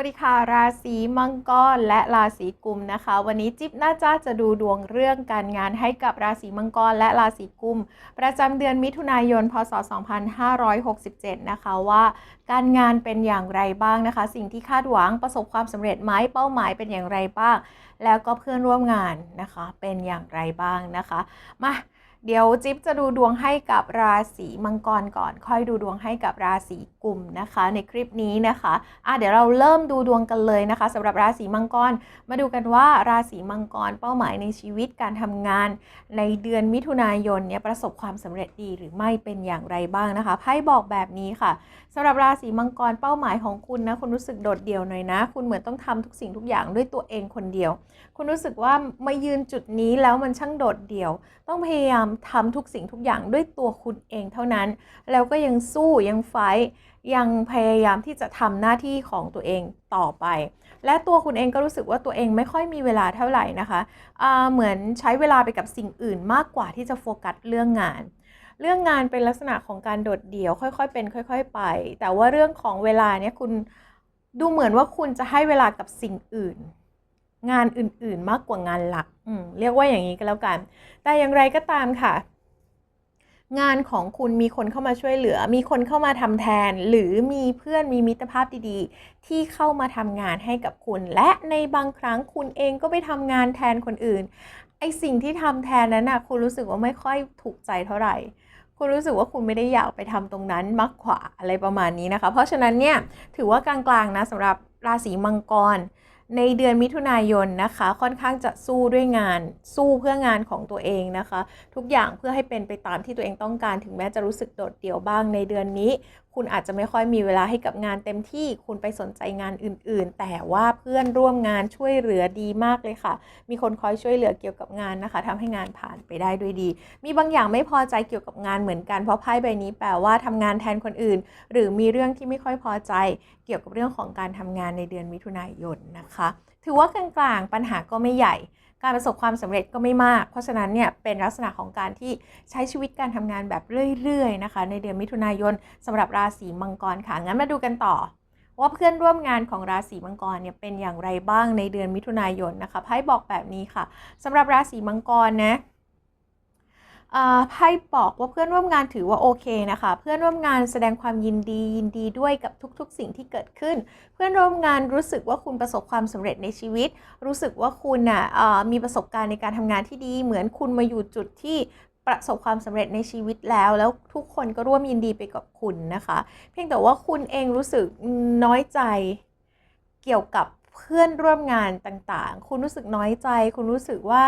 วัสดีค่ะ ราศีมังกรและราศีกุมนะคะ วันนี้จิ๊บน่าจะจะดูดวงเรื่องการงานให้กับราศีมังกรและราศีกุม ประจำเดือนมิถุนายน พศ 2567 นะคะว่า การงานเป็นอย่างไรบ้างนะคะ สิ่งที่คาดหวังประสบความสำเร็จไหมเป้าหมายเป็นอย่างไรบ้าง แล้วก็เพื่อนร่วมงานนะคะ เป็นอย่างไรบ้างนะคะ มา เดี๋ยวจิ๊บจะดูดวงให้กับราศีมังกรก่อน ค่อยดูดวงให้กับราศีกุมนะคะ ในคลิปนี้นะคะอะเดี๋ยวเราเริ่มดูดวงกันเลยนะคะสำหรับราศีมังกร มาดูกันว่าราศีมังกรเป้าหมายในชีวิตการทำงาน ในเดือนมิถุนายนเนี่ยประสบความสำเร็จดีหรือไม่เป็นอย่างไรบ้างนะคะไพ่บอกแบบนี้ค่ะำหรับราศีมังกรเป้าหมายของคุณนะคุณรู้สึกโดดเดี่ยวหน่อยนะ คุณเหมือนต้องทำทุกสิ่งทุกอย่างด้วยตัวเองคนเดียว คุณรู้สึกว่ามายืนจุดนี้แล้วมันช่างโดดเดี่ยว ต้องพยายามทำทุกสิ่งทุกอย่างด้วยตัวคุณเองเท่านั้น แล้วก็ยังสู้ยังไฟท์ยังพยายามที่จะทำหน้าที่ของตัวเองต่อไป และตัวคุณเองก็รู้สึกว่าตัวเองไม่ค่อยมีเวลาเท่าไหร่นะคะะเหมือนใช้เวลาไปกับสิ่งอื่นมากกว่าที่จะโฟกัสเรื่องงาน เรื่องงานเป็นลักษณะของการโดดเดี่ยว ค่อยๆ เป็น ค่อย ๆ ไป แต่ว่าเรื่องของเวลาเนี่ยคุณดูเหมือนว่าคุณจะให้เวลากับสิ่งอื่น งานอื่นๆมากกว่างานหลักเรียกว่าอย่างนี้ก็แล้วกัน แต่อย่างไรก็ตามค่ะ งานของคุณมีคนเข้ามาช่วยเหลือ มีคนเข้ามาทำแทน หรือมีเพื่อนมีมิตรภาพดีๆ ที่เข้ามาทำงานให้กับคุณ และในบางครั้งคุณเองก็ไปทำงานแทนคนอื่นไอสิ่งที่ทำแทนนั้นนะคุณรู้สึกว่าไม่ค่อยถูกใจเท่าไหร่ คุณรู้สึกว่าคุณไม่ได้อยากไปทำตรงนั้นมากกว่าอะไรประมาณนี้นะคะ เพราะฉะนั้นเนี่ยถือว่ากลางๆนะสำหรับราศีมังกร ในเดือนมิถุนายนนะคะ ค่อนข้างจะสู้ด้วยงาน สู้เพื่องานของตัวเองนะคะ ทุกอย่างเพื่อให้เป็นไปตามที่ตัวเองต้องการ ถึงแม้จะรู้สึกโดดเดี่ยวบ้างในเดือนนี้ คุณอาจจะไม่ค่อยมีเวลาให้กับงานเต็มที่คุณไปสนใจงานอื่น ๆ แต่ว่าเพื่อนร่วมงานช่วยเหลือดีมากเลยค่ะ มีคนคอยช่วยเหลือเกี่ยวกับงานนะคะทำให้งานผ่านไปได้ด้วยดี มีบางอย่างไม่พอใจเกี่ยวกับงานเหมือนกันเพราะไพ่ใบนี้แปลว่าทำงานแทนคนอื่น หรือมีเรื่องที่ไม่ค่อยพอใจ เกี่ยวกับเรื่องของการทำงานในเดือนมิถุนายนนะคะ ถือว่ากลางๆปัญหาก็ไม่ใหญ่ การประสบความสำเร็จก็ไม่มาก เพราะฉะนั้นเนี่ยเป็นลักษณะของการที่ใช้ชีวิตการทำงานแบบเรื่อยๆนะคะในเดือนมิถุนายนสำหรับราศีมังกรค่ะงั้นมาดูกันต่อ ว่าเพื่อนร่วมงานของราศีมังกรเนี่ยเป็นอย่างไรบ้างในเดือนมิถุนายนนะคะไพ่บอกแบบนี้ค่ะสำหรับราศีมังกรนะ ไพ่บอกว่าเพื่อนร่วมงานถือว่าโอเคนะคะ เพื่อนร่วมงานแสดงความยินดียินดีด้วยกับทุกๆ สิ่งที่เกิดขึ้น เพื่อนร่วมงานรู้สึกว่าคุณประสบความสำเร็จในชีวิต รู้สึกว่าคุณน่ะมีประสบการณ์ในการทำงานที่ดี เหมือนคุณมาอยู่จุดที่ประสบความสำเร็จในชีวิตแล้ว แล้วทุกคนก็ร่วมยินดีไปกับคุณนะคะ เพียงแต่ว่าคุณเองรู้สึกน้อยใจเกี่ยวกับเพื่อนร่วมงานต่างๆ คุณรู้สึกน้อยใจ คุณรู้สึกว่า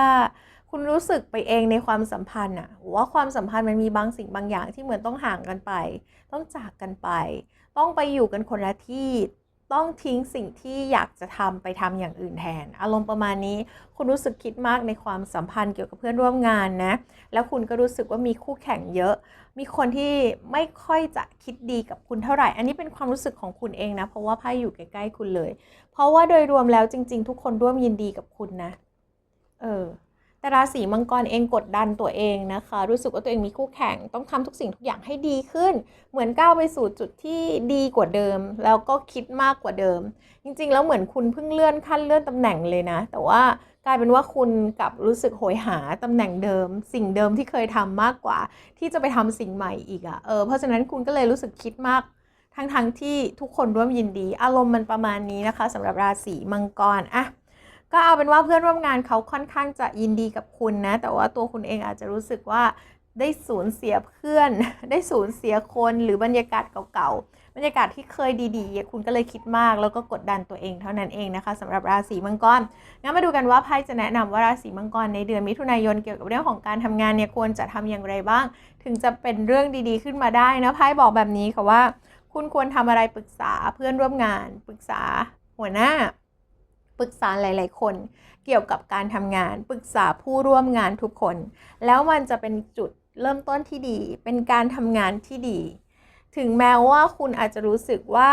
คุณรู้สึกไปเองในความสัมพันธ์อะว่าความสัมพันธ์มันมีบางสิ่งบางอย่างที่เหมือนต้องห่างกันไป ต้องจากกันไป ต้องไปอยู่กันคนละที่ต้องทิ้งสิ่งที่อยากจะทำไปทำอย่างอื่นแทน อารมณ์ประมาณนี้ คุณรู้สึกคิดมากในความสัมพันธ์เกี่ยวกับเพื่อนร่วมงานนะ แล้วคุณก็รู้สึกว่ามีคู่แข่งเยอะ มีคนที่ไม่ค่อยจะคิดดีกับคุณเท่าไหร่ อันนี้เป็นความรู้สึกของคุณเองนะ เพราะว่าไพ่อยู่ใกล้ๆคุณเลย เพราะว่าโดยรวมแล้วจริง ๆ ทุกคนร่วมยินดีกับคุณนะ เออ แต่ราศีมังกรเองกดดันตัวเองนะคะ รู้สึกว่าตัวเองมีคู่แข่ง ต้องทำทุกสิ่งทุกอย่างให้ดีขึ้น เหมือนก้าวไปสู่จุดที่ดีกว่าเดิม แล้วก็คิดมากกว่าเดิม จริงๆ แล้วเหมือนคุณเพิ่งเลื่อนขั้นเลื่อนตำแหน่งเลยนะ แต่ว่ากลายเป็นว่าคุณกับรู้สึกโหยหาตำแหน่งเดิม สิ่งเดิมที่เคยทำมากกว่า ที่จะไปทำสิ่งใหม่อีกอะ่ะเออเพราะฉะนั้นคุณก็เลยรู้สึกคิดมากทั้งๆทที่ทุกคนร่วมยินดี อารมณ์มันประมาณนี้นะคะสำหรับราศีมังกรอะ ก็เอาเป็นว่าเพื่อนร่วมงานเขาค่อนข้างจะยินดีกับคุณนะ แต่ว่าตัวคุณเองอาจจะรู้สึกว่าได้สูญเสียเพื่อน ได้สูญเสียคนหรือบรรยากาศเก่าๆ บรรยากาศที่เคยดีๆ คุณก็เลยคิดมาก แล้วก็กดดันตัวเองเท่านั้นเองนะคะสำหรับราศีมังกร งั้นมาดูกันว่าไพ่จะแนะนำว่าราศีมังกรในเดือนมิถุนายนเกี่ยวกับเรื่องของการทำงานเนี่ยควรจะทำอย่างไรบ้าง ถึงจะเป็นเรื่องดีๆ ขึ้นมาได้นะไพ่บอกแบบนี้ค่ะว่า คุณควรทำอะไรปรึกษาเพื่อนร่วมงาน ปรึกษาหัวหน้า ปรึกษาหลาย ๆ คน เกี่ยวกับการทำงาน ปรึกษาผู้ร่วมงานทุกคน แล้วมันจะเป็นจุดเริ่มต้นที่ดี เป็นการทำงานที่ดี ถึงแม้ว่าคุณอาจจะรู้สึกว่า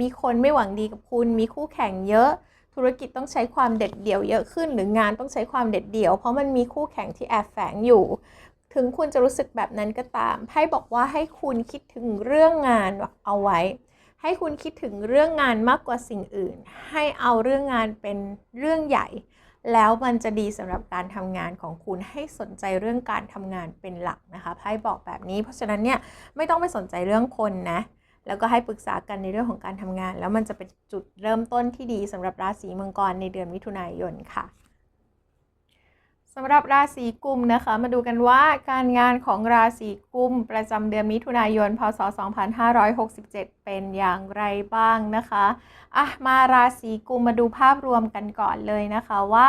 มีคนไม่หวังดีกับคุณ มีคู่แข่งเยอะ ธุรกิจต้องใช้ความเด็ดเดี่ยวเยอะขึ้น หรืองานต้องใช้ความเด็ดเดี่ยว เพราะมันมีคู่แข่งที่แอบแฝงอยู่ถึงคุณจะรู้สึกแบบนั้นก็ตามไพ่บอกว่าให้คุณคิดถึงเรื่องงานเอาไว้ ให้คุณคิดถึงเรื่องงานมากกว่าสิ่งอื่น ให้เอาเรื่องงานเป็นเรื่องใหญ่ แล้วมันจะดีสำหรับการทำงานของคุณให้สนใจเรื่องการทำงานเป็นหลักนะคะไพ่บอกแบบนี้ เพราะฉะนั้นเนี่ยไม่ต้องไปสนใจเรื่องคนนะแล้วก็ให้ปรึกษากันในเรื่องของการทำงาน แล้วมันจะเป็นจุดเริ่มต้นที่ดีสำหรับราศีมังกรในเดือนมิถุนายนค่ะ สำหรับราศีกุมนะคะ มาดูกันว่าการงานของราศีกุม ประจำเดือนมิถุนายน พศ 2567 เป็นอย่างไรบ้างนะคะอะมาราศีกุมมาดูภาพรวมกันก่อนเลยนะคะว่า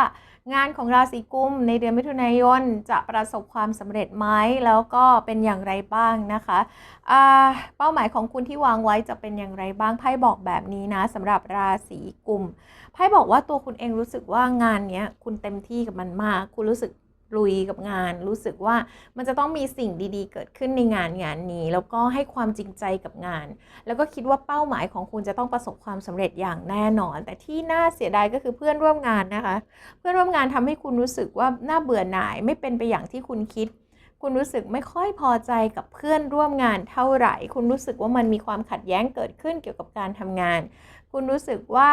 งานของราศีกุมในเดือนมิถุนายนจะประสบความสำเร็จไหมแล้วก็เป็นอย่างไรบ้างนะคะอ่าเป้าหมายของคุณที่วางไว้จะเป็นอย่างไรบ้างไพ่บอกแบบนี้นะสำหรับราศีกุมไพ่บอกว่าตัวคุณเองรู้สึกว่างานเนี้ยคุณเต็มที่กับมันมาก คุณรู้สึก ลุยกับงาน รู้สึกว่ามันจะต้องมีสิ่งดีๆ เกิดขึ้นในงานงานนี้ แล้วก็ให้ความจริงใจกับงาน แล้วก็คิดว่าเป้าหมายของคุณจะต้องประสบความสำเร็จอย่างแน่นอน แต่ที่น่าเสียดายก็คือเพื่อนร่วมงานนะคะ เพื่อนร่วมงานทำให้คุณรู้สึกว่าน่าเบื่อหน่ายไม่เป็นไปอย่างที่คุณคิด คุณรู้สึกไม่ค่อยพอใจกับเพื่อนร่วมงานเท่าไหร่ คุณรู้สึกว่ามันมีความขัดแย้งเกิดขึ้นเกี่ยวกับการทำงาน คุณรู้สึกว่า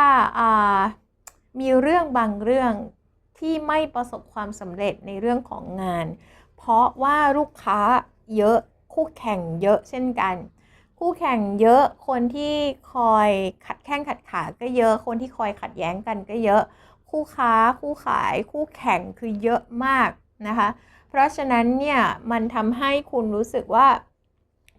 มีเรื่องบางเรื่อง ที่ไม่ประสบความสำเร็จในเรื่องของงาน เพราะว่าลูกค้าเยอะคู่แข่งเยอะเช่นกัน คู่แข่งเยอะคนที่คอยขัดแข้งขัดขาก็เยอะคนที่คอยขัดแย้งกันก็เยอะ คู่ค้าคู่ขายคู่แข่งคือเยอะมากนะคะ เพราะฉะนั้นเนี่ยมันทำให้คุณรู้สึกว่า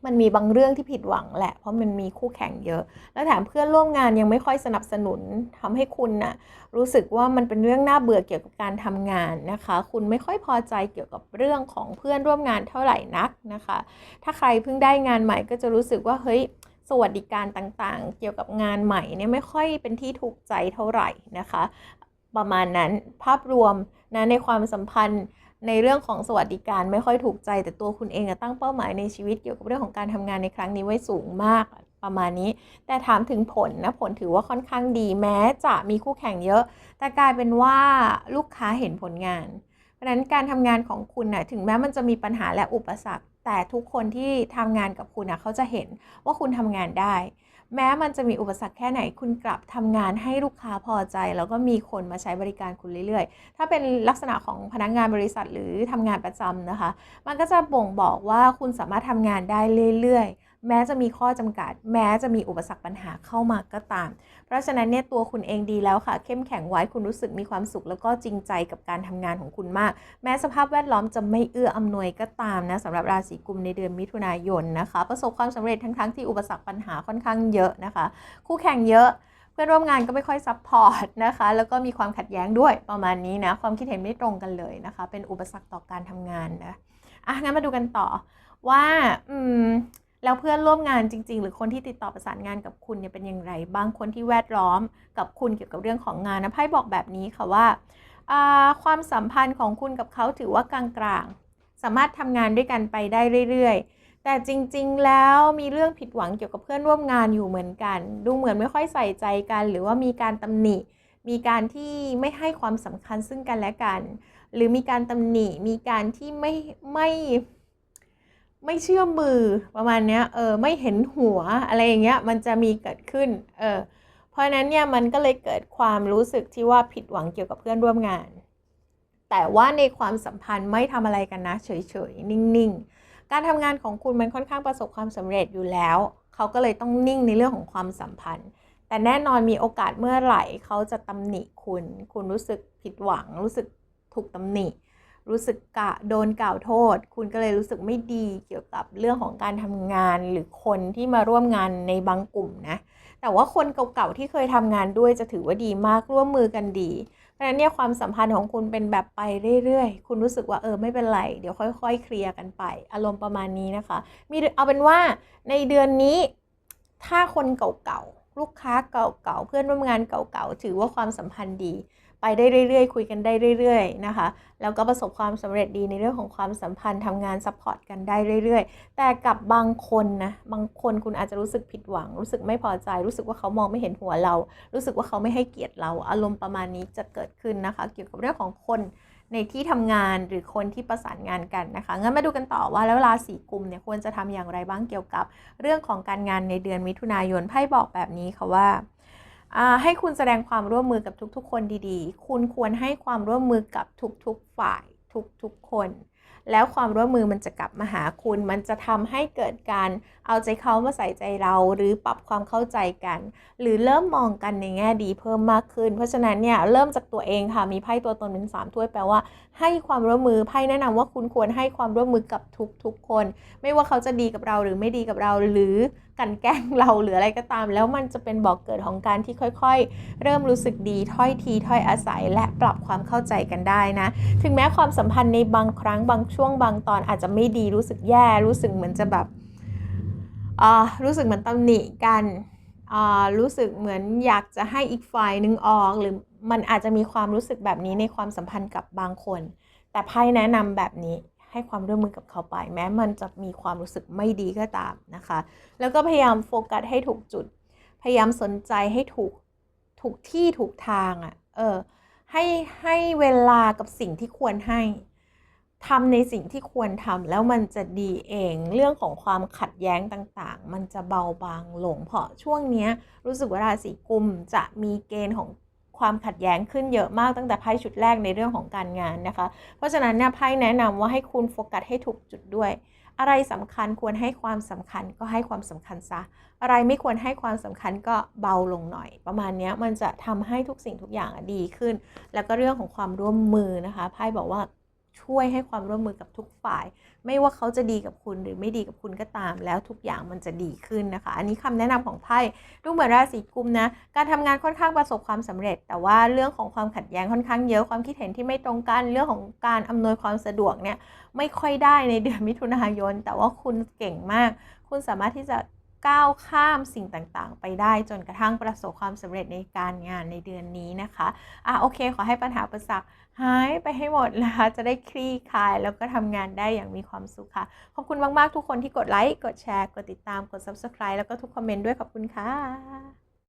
มันมีบางเรื่องที่ผิดหวังแหละ เพราะมันมีคู่แข่งเยอะ แล้วแถมเพื่อนร่วมงานยังไม่ค่อยสนับสนุนทำให้คุณนะ่ะรู้สึกว่ามันเป็นเรื่องน่าเบื่อเกี่ยวกับการทำงานนะคะ คุณไม่ค่อยพอใจเกี่ยวกับเรื่องของเพื่อนร่วมงานเท่าไหร่นักนะคะ ถ้าใครเพิ่งได้งานใหม่ก็จะรู้สึกว่าเฮ้ยสวัสดิการต่างๆ เกี่ยวกับงานใหม่เนี่ยไม่ค่อยเป็นที่ถูกใจเท่าไหร่นะคะ ประมาณนั้นภาพรวมนะในความสัมพันธ์ ในเรื่องของสวัสดิการไม่ค่อยถูกใจ แต่ตัวคุณเองตั้งเป้าหมายในชีวิตเกี่ยวกับเรื่องของการทำงานในครั้งนี้ไว้สูงมากประมาณนี้ แต่ถามถึงผลนะผลถือว่าค่อนข้างดีแม้จะมีคู่แข่งเยอะ แต่กลายเป็นว่าลูกค้าเห็นผลงาน เพราะนั้นการทำงานของคุณนะถึงแม้มันจะมีปัญหาและอุปสรรค แต่ทุกคนที่ทำงานกับคุณนะเขาจะเห็นว่าคุณทำงานได้ แม้มันจะมีอุปสรรคแค่ไหนคุณกลับทำงานให้ลูกค้าพอใจ แล้วก็มีคนมาใช้บริการคุณเรื่อยๆ ถ้าเป็นลักษณะของพนักงงานบริษัทหรือทำงานประจำนะคะ มันก็จะบ่งบอกว่าคุณสามารถทำงานได้เรื่อยๆ แม้จะมีข้อจำกัด แม้จะมีอุปสรรคปัญหาเข้ามาก็ตาม เพราะฉะนั้นเนี่ยตัวคุณเองดีแล้วค่ะ เข้มแข็งไว้คุณรู้สึกมีความสุข แล้วก็จริงใจกับการทำงานของคุณมาก แม้สภาพแวดล้อมจะไม่เอื้ออำนวยก็ตามนะสำหรับราศีกุมในเดือนมิถุนายนนะคะ ประสบความสำเร็จทั้งๆทที่อุปสรรคปัญหาค่อนข้างเยอะนะคะ คู่แข่งเยอะเพื่อนร่วมงานก็ไม่ค่อยซัพพอร์ตนะคะ แล้วก็มีความขัดแย้งด้วยประมาณนี้นะ ความคิดเห็นไม่ตรงกันเลยนะคะ เป็นอุปสรรคต่อการทำงานนะ อะ งั้นมาดูกันต่อว่า อืม แล้วเพื่อนร่วมงานจริง ๆ หรือคนที่ติดต่อประสานงานกับคุณเนี่ยเป็นอย่างไรบางคนที่แวดล้อมกับคุณเกี่ยวกับเรื่องของงานนะไพ่บอกแบบนี้ค่ะว่า ความสัมพันธ์ของคุณกับเขาถือว่ากลางๆ สามารถทำงานด้วยกันไปได้เรื่อยๆ แต่จริงๆแล้วมีเรื่องผิดหวังเกี่ยวกับเพื่อนร่วมงานอยู่เหมือนกัน ดูเหมือนไม่ค่อยใส่ใจกัน หรือว่ามีการตำหนิ มีการที่ไม่ให้ความสำคัญซึ่งกันและกัน หรือมีการตำหนิมีการที่ไม่ไม่ ไม่เชื่อมือประมาณเนี้ยเออไม่เห็นหัวอะไรอย่างเงี้ยมันจะมีเกิดขึ้นเออเพราะนั้นเนี่ยมันก็เลยเกิดความรู้สึกที่ว่าผิดหวังเกี่ยวกับเพื่อนร่วมงาน แต่ว่าในความสัมพันธ์ไม่ทำอะไรกันนะเฉยๆนิ่งๆ การทำงานของคุณมันค่อนข้างประสบความสำเร็จอยู่แล้ว เขาก็เลยต้องนิ่งในเรื่องของความสัมพันธ์ แต่แน่นอนมีโอกาสเมื่อไหร่เขาจะตำหนิคุณ คุณรู้สึกผิดหวังรู้สึกถูกตำหนิ รู้สึกกะโดนกล่าวโทษ คุณก็เลยรู้สึกไม่ดีเกี่ยวกับเรื่องของการทำงานหรือคนที่มาร่วมงานในบางกลุ่มนะ แต่ว่าคนเก่าๆที่เคยทำงานด้วยจะถือว่าดีมากร่วมมือกันดี เพราะฉะนั้นเนี่ยความสัมพันธ์ของคุณเป็นแบบไปเรื่อยๆ คุณรู้สึกว่าเออไม่เป็นไร เดี๋ยวค่อยๆ เคลียร์กันไป อารมณ์ประมาณนี้นะคะ มีเอาเป็นว่าในเดือนนี้ถ้าคนเก่าๆลูกค้าเก่าๆเพื่อนร่วมงานเก่าๆถือว่าความสัมพันธ์ดี ไปได้เรื่อยๆ คุยกันได้เรื่อยๆนะคะ แล้วก็ประสบความสำเร็จดีในเรื่องของความสัมพันธ์ทำงานซัพพอร์ตกันได้เรื่อยๆ แต่กับบางคนนะ บางคนคุณอาจจะรู้สึกผิดหวัง รู้สึกไม่พอใจ รู้สึกว่าเขามองไม่เห็นหัวเรา รู้สึกว่าเขาไม่ให้เกียรติเรา อารมณ์ประมาณนี้จะเกิดขึ้นนะคะ เกี่ยวกับเรื่องของคนในที่ทำงานหรือคนที่ประสานงานกันนะคะ งั้นมาดูกันต่อว่าแล้วราศีกุมเนี่ยควรจะทำอย่างไรบ้างเกี่ยวกับ เรื่องของการงานในเดือนมิถุนายนไพ่บอกแบบนี้ค่ะว่า ให้คุณแสดงความร่วมมือกับทุกๆ คนดีๆ คุณควรให้ความร่วมมือกับทุกๆฝ่ายทุกๆคน แล้วความร่วมมือมันจะกลับมาหาคุณ มันจะทำให้เกิดการเอาใจเขามาใส่ใจเรา หรือปรับความเข้าใจกัน หรือเริ่มมองกันในแง่ดีเพิ่มมากขึ้น เพราะฉะนั้นเนี่ยเริ่มจากตัวเองค่ะมีไพ่ตัวตนเป็นสามถ้วยแปลว่า ให้ความร่วมมือไพ่แนะนำว่าคุณควรให้ความร่วมมือกับทุกๆคน ไม่ว่าเขาจะดีกับเราหรือไม่ดีกับเราหรือ กันแกล้งเราหรืออะไรก็ตาม แล้วมันจะเป็นบอกเกิดของการที่ค่อยๆ เริ่มรู้สึกดีถ้อยทีถ้อยอาศัย และปรับความเข้าใจกันได้นะ ถึงแม้ความสัมพันธ์ในบางครั้งบางช่วงบางตอนอาจจะไม่ดีรู้สึกแย่ รู้สึกเหมือนจะแบบอ่ารู้สึกเหมือนตำหนิกันอ่ารู้สึกเหมือนอยากจะให้อีกฝ่ายหนึ่งออก หรือมันอาจจะมีความรู้สึกแบบนี้ในความสัมพันธ์กับบางคน แต่ไพ่แนะนำแบบนี้ ให้ความร่วมมือกับเขาไป แม้มันจะมีความรู้สึกไม่ดีก็ตามนะคะ แล้วก็พยายามโฟกัสให้ถูกจุด พยายามสนใจให้ถูกถูกที่ถูกทางอะ่ะเออให้ให้เวลากับสิ่งที่ควรให้ทำในสิ่งที่ควรทำแล้วมันจะดีเองเรื่องของความขัดแย้งต่างๆ มันจะเบาบางลงเพราะช่วงนี้รู้สึกว่าราศีกุมจะมีเกณฑ์ของ ความขัดแย้งขึ้นเยอะมากตั้งแต่ไพ่ชุดแรกในเรื่องของการงานนะคะ เพราะฉะนั้นเนี่ยไพ่แนะนำว่าให้คุณโฟกัสให้ถูกจุดด้วย อะไรสำคัญควรให้ความสำคัญก็ให้ความสำคัญซะ อะไรไม่ควรให้ความสำคัญก็เบาลงหน่อย ประมาณนี้มันจะทำให้ทุกสิ่งทุกอย่างดีขึ้น แล้วก็เรื่องของความร่วมมือนะคะไพ่บอกว่าช่วยให้ความร่วมมือกับทุกฝ่าย ไม่ว่าเขาจะดีกับคุณหรือไม่ดีกับคุณก็ตาม แล้วทุกอย่างมันจะดีขึ้นนะคะ อันนี้คำแนะนำของไพ่ดูเหมือนราศีกุมนะ การทำงานค่อนข้างประสบความสำเร็จ แต่ว่าเรื่องของความขัดแย้งค่อนข้างเยอะความคิดเห็นที่ไม่ตรงกันเรื่องของการอำนวยความสะดวกเนี่ยไม่ค่อยได้ในเดือนมิถุนายน แต่ว่าคุณเก่งมาก คุณสามารถที่จะก้าวข้ามสิ่งต่างๆ ไปได้จนกระทั่งประสบความสำเร็จในการงานในเดือนนี้นะคะ อะโอเค ขอให้ปัญหาประสัก หายไปให้หมดนะคะ จะได้คลี่คลายแล้วก็ทำงานได้อย่างมีความสุขค่ะ ขอบคุณมาก ๆ ทุกคนที่กดไลค์ กดแชร์ กดติดตาม กด subscribe แล้วก็ทุกคอมเมนต์ด้วยขอบคุณค่ะ